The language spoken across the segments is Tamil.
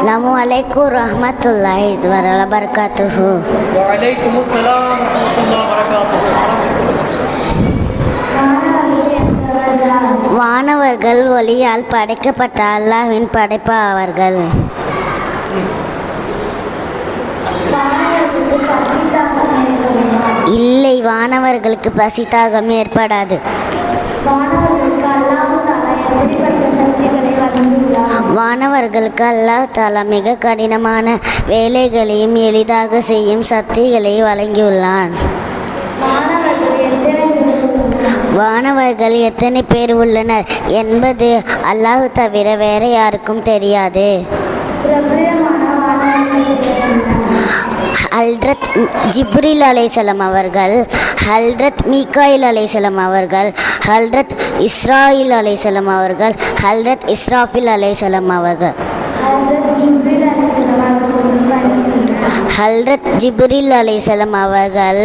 Assalamualaikum warahmatullahi wabarakatuh. وعليكم السلام ورحمة الله وبركاته வானவர்கள் ஒளியால் படைக்கப்பட்ட அல்லாஹ்வின் படைப்பு அவர்கள் இல்லை வானவர்களுக்கு பசித்தாகம் ஏற்படாது வானவர்களுக்கு அல்லாஹ் தாலா மிக கடினமான வேலைகளையும் எளிதாக செய்யும் சக்திகளை வழங்கியுள்ளான் மாணவர்கள் எத்தனை பேர் உள்ளனர்? வானவர்கள் எத்தனை பேர் உள்ளனர் என்பது அல்லாஹ் தவிர வேற யாருக்கும் தெரியாது பிரபலமான ஹல்ரத் ஜிப்ரில் அலைசலம் அவர்கள் ஹல்ரத் மீகாயில் அலைசலம் அவர்கள் ஹல்ரத் இஸ்ராயில் அலைசலம் அவர்கள் ஹல்ரத் இஸ்ராஃபில் அலைசலம் அவர்கள். ஹல்ரத் ஜிப்ரில் அலைசலம் அவர்கள்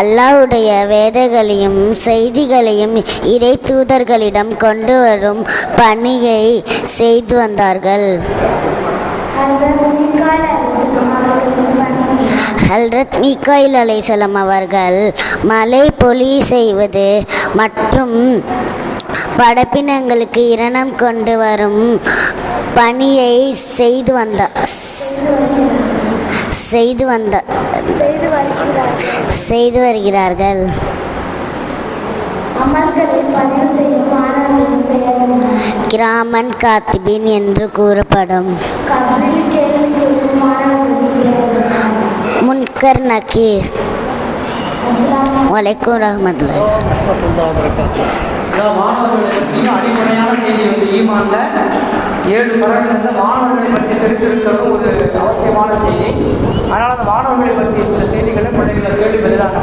அல்லாஹ்வுடைய வேதங்களையும் செய்திகளையும் இறை தூதர்களிடம் கொண்டு வரும் பணியை செய்து வந்தார்கள் ஹஜ்ரத் மீகாயில் அலைஹிஸ்ஸலாம் அவர்கள் பணிபுரிந்தனர். ஹல்ரத் மீகாயில் அலைசலம் அவர்கள் மழை பொழி செய்வது மற்றும் படப்பினங்களுக்கு இரணம் கொண்டு வரும் பணியை செய்து வந்த செய்து வந்த செய்து வருகிறார்கள். கிராமன் காத்திபின் என்று கூறப்படும். என்ன? முன்கர் நக்கீர் வலைக்கும் ரஹமத்துல்லாஹி அடிப்படையான செய்தி வந்து ஈமான்ல ஏழு பறவைகள் மாணவர்களை பற்றி தெரிந்திருக்கிறது ஒரு அவசியமான செய்தி. அதனால் அந்த மாணவர்களை பற்றிய சில செய்திகளை பிள்ளைகளை கேள்வி பதிலாக